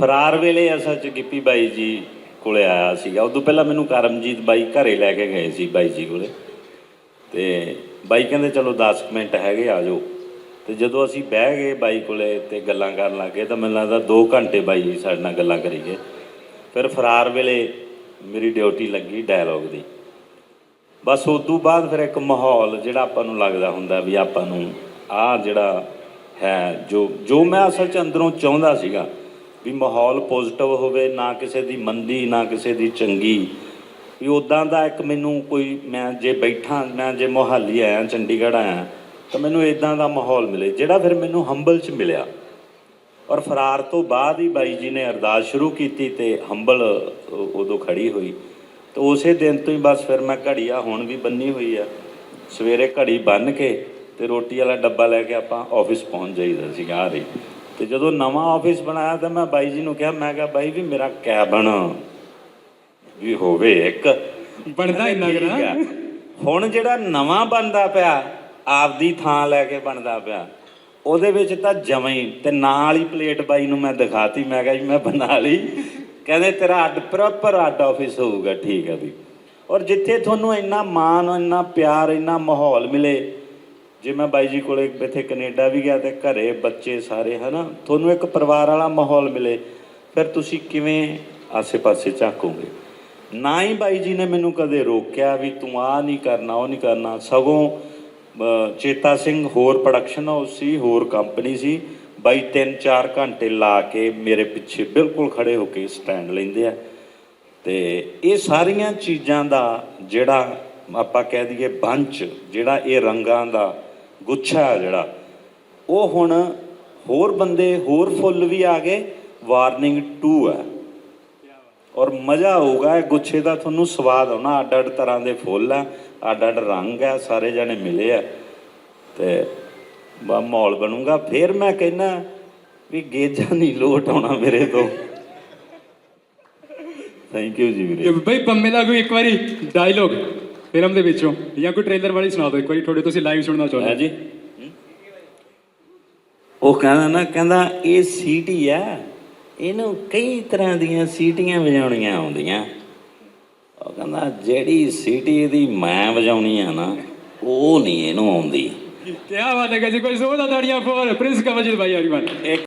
ਫਰਾਰ ਵੇਲੇ ਅਸਲ ਚ ਗਿੱਪੀ ਬਾਈ ਜੀ ਕੋਲੇ ਆਇਆ ਸੀਗਾ। ਉਦੋਂ ਪਹਿਲਾਂ ਮੈਨੂੰ ਕਰਮਜੀਤ ਬਾਈ ਘਰੇ ਲੈ ਕੇ ਗਏ ਸੀ ਬਾਈ ਜੀ ਕੋਲੇ। ਤੇ ਬਾਈ ਕਹਿੰਦੇ, ਚਲੋ 10 ਕੁ ਮਿੰਟ ਹੈਗੇ, ਆ ਜਾਓ। ਤੇ ਜਦੋਂ ਅਸੀਂ ਬਹਿ ਗਏ ਬਾਈ ਕੋਲੇ ਤੇ ਗੱਲਾਂ ਕਰਨ ਲੱਗੇ, ਤਾਂ ਮੈਨੂੰ ਲੱਗਦਾ 2 ਘੰਟੇ ਬਾਈ ਜੀ ਸਾਡੇ ਨਾਲ ਗੱਲਾਂ ਕਰੀ ਗਏ। ਫਿਰ ਫਰਾਰ ਵੇਲੇ ਮੇਰੀ ਡਿਊਟੀ ਲੱਗੀ ਡਾਇਲੌਗ ਦੀ। ਬਸ ਉਸ ਤੋਂ ਬਾਅਦ ਫਿਰ ਇੱਕ ਮਾਹੌਲ ਜਿਹੜਾ ਆਪਾਂ ਨੂੰ ਲੱਗਦਾ ਹੁੰਦਾ ਵੀ ਆਪਾਂ ਨੂੰ ਆਹ ਜਿਹੜਾ ਹੈ, ਜੋ ਜੋ ਮੈਂ ਅਸਲ ਚ ਅੰਦਰੋਂ ਚਾਹੁੰਦਾ ਸੀਗਾ ਵੀ ਮਾਹੌਲ ਪੋਜ਼ਿਟਿਵ ਹੋਵੇ, ਨਾ ਕਿਸੇ ਦੀ ਮੰਦੀ, ਨਾ ਕਿਸੇ ਦੀ ਚੰਗੀ। ਵੀ ਉਦਾਂ ਦਾ ਇੱਕ ਮੈਨੂੰ ਕੋਈ, ਮੈਂ ਜੇ ਬੈਠਾ, ਮੈਂ ਜੇ ਮੋਹਾਲੀ ਆਇਆ, ਚੰਡੀਗੜ੍ਹ ਆਇਆ, ਤਾਂ ਮੈਨੂੰ ਇਦਾਂ ਦਾ ਮਾਹੌਲ ਮਿਲੇ, ਜਿਹੜਾ ਫਿਰ ਮੈਨੂੰ ਹੰਬਲ ਚ ਮਿਲਿਆ। ਔਰ ਫਰਾਰ ਤੋਂ ਬਾਅਦ ਹੀ ਬਾਈ ਜੀ ਨੇ ਅਰਦਾਸ ਸ਼ੁਰੂ ਕੀਤੀ ਤੇ ਹੰਬਲ ਉਦੋਂ ਖੜੀ ਹੋਈ। ਤੇ ਉਸੇ ਦਿਨ ਤੋਂ ਹੀ ਬਸ ਫਿਰ ਮੈਂ ਘੜੀਆ ਹੁਣ ਵੀ ਬੰਨੀ ਹੋਈ ਆ। ਸਵੇਰੇ ਘੜੀ ਬੰਨ ਕੇ ਤੇ ਰੋਟੀ ਵਾਲਾ ਡੱਬਾ ਲੈ ਕੇ ਆਪਾਂ ਆਫਿਸ ਪਹੁੰਚ ਜਾਈਦਾ ਸੀਗਾ ਆ ਰਹੀ ਤੇ ਜਦੋਂ ਨਵਾਂ ਆਫਿਸ ਬਣਾਇਆ ਤਾਂ ਮੈਂ ਬਾਈ ਜੀ ਨੂੰ ਕਿਹਾ ਮੈਂ ਕਿਹਾ ਬਾਈ ਵੀ ਮੇਰਾ ਕੈਬਨ ਵੀ ਹੋਵੇ ਇੱਕ ਬਣਦਾ ਇੰਨਾ ਕੁ ਨਾ। ਠੀਕ ਆ। ਹੁਣ ਜਿਹੜਾ ਨਵਾਂ ਬਣਦਾ ਪਿਆ ਆਪਦੀ ਥਾਂ ਲੈ ਕੇ ਬਣਦਾ ਪਿਆ ਉਹਦੇ ਵਿੱਚ ਤਾਂ ਜਮਾਂ ਹੀ ਤੇ ਨਾਲ ਹੀ ਪਲੇਟ ਬਾਈ ਨੂੰ ਮੈਂ ਦਿਖਾਤੀ ਮੈਂ ਕਿਹਾ ਜੀ ਮੈਂ ਬਣਾ ਲਈ ਕਹਿੰਦੇ ਤੇਰਾ ਅੱਡ ਪ੍ਰੋਪਰ ਅੱਡ ਆਫਿਸ ਹੋਊਗਾ ਠੀਕ ਹੈ ਵੀ ਔਰ ਜਿੱਥੇ ਤੁਹਾਨੂੰ ਇੰਨਾ ਮਾਣ ਇੰਨਾ ਪਿਆਰ ਇੰਨਾ ਮਾਹੌਲ ਮਿਲੇ ਜੇ ਮੈਂ ਬਾਈ ਜੀ ਕੋਲੇ ਇੱਥੇ ਕੈਨੇਡਾ ਵੀ ਗਿਆ ਤੇ ਘਰੇ ਬੱਚੇ ਸਾਰੇ, ਹਨਾ, ਤੁਹਾਨੂੰ ਇੱਕ ਪਰਿਵਾਰ ਵਾਲਾ ਮਾਹੌਲ ਮਿਲੇ, ਫਿਰ ਤੁਸੀਂ ਕਿਵੇਂ ਆਸੇ-ਪਾਸੇ ਝਾਕੋਗੇ? ਨਾ ਹੀ ਬਾਈ ਜੀ ਨੇ ਮੈਨੂੰ ਕਦੇ ਰੋਕਿਆ ਵੀ ਤੂੰ ਆ ਨਹੀਂ ਕਰਨਾ, ਉਹ ਨਹੀਂ ਕਰਨਾ। ਸਗੋਂ ਚੇਤਾ ਸਿੰਘ ਹੋਰ ਪ੍ਰੋਡਕਸ਼ਨ ਹਾਊਸ ਸੀ, ਹੋਰ ਕੰਪਨੀ ਸੀ। ਬਾਈ 3-4 ਘੰਟੇ ਲਾ ਕੇ ਮੇਰੇ ਪਿੱਛੇ ਬਿਲਕੁਲ ਖੜੇ ਹੋ ਕੇ ਸਟੈਂਡ ਲੈਂਦੇ ਆ। ਤੇ ਇਹ ਸਾਰੀਆਂ ਚੀਜ਼ਾਂ ਦਾ ਜਿਹੜਾ ਆਪਾਂ ਕਹਿ ਦਈਏ ਬੰਚ, ਜਿਹੜਾ ਇਹ ਰੰਗਾਂ ਦਾ ਗੁੱਛਾ ਜਿਹੜਾ, ਉਹ ਹੁਣ ਹੋਰ ਬੰਦੇ, ਹੋਰ ਫੁੱਲ ਵੀ ਆ ਗਏ ਵਾਰਨਿੰਗ 2 ਹੈ ਔਰ ਮਜ਼ਾ ਆਊਗਾ ਇਹ ਗੁੱਛੇ ਦਾ, ਤੁਹਾਨੂੰ ਸਵਾਦ ਆਉਣਾ ਅੱਡ ਅੱਡ ਤਰ੍ਹਾਂ ਦੇ ਫੁੱਲ ਆ ਅੱਡ ਅੱਡ ਰੰਗ ਆ, ਸਾਰੇ ਜਣੇ ਮਿਲੇ ਆ। ਤੇ ਬਾ ਮਾਹੌਲ ਬਣੂਗਾ। ਫਿਰ ਮੈਂ ਕਹਿੰਦਾ ਵੀ ਗੇਜਾ ਨਹੀਂ ਲੋਟ ਆਉਣਾ ਮੇਰੇ ਤੋਂ। ਥੈਂਕ ਯੂ ਜੀ ਵੀਰੇ। ਬਈ ਪੰਮੇ ਦਾ ਕੋਈ ਇੱਕ ਵਾਰੀ ਡਾਇਲੋਗ ਫਿਲਮ ਦੇ ਵਿੱਚੋਂ ਜਾਂ ਕੋਈ ਟ੍ਰੇਲਰ ਵਾਲੀ ਸੁਣਾ ਦਿਓ ਇੱਕ ਵਾਰੀ ਥੋੜੇ ਤੁਸੀਂ ਲਾਈਵ ਸੁਣਨਾ ਚਾਹੁੰਦੇ ਹੈ। ਜੀ। ਉਹ ਕਹਿੰਦਾ ਨਾ ਕਹਿੰਦਾ ਇਹ ਸੀਟੀ ਆ ਇਹਨੂੰ ਕਈ ਤਰ੍ਹਾਂ ਦੀਆਂ ਸੀਟੀਆਂ ਵਜਾਉਣੀਆਂ ਆਉਂਦੀਆਂ। ਉਹ ਕਹਿੰਦਾ ਜਿਹੜੀ ਸੀਟੀ ਇਹਦੀ ਮੈਂ ਵਜਾਉਣੀ ਆ ਨਾ ਉਹ ਨਹੀਂ ਇਹਨੂੰ ਆਉਂਦੀ। ਕੀ ਬਾਤ ਹੈ ਜੀ ਕੋਈ ਜ਼ੋਰਦਾਰ ਤਾੜੀਆਂ ਫੋਰ ਪ੍ਰਿੰਸ ਕਵਲਜੀਤ ਭਾਈ ਇੱਕ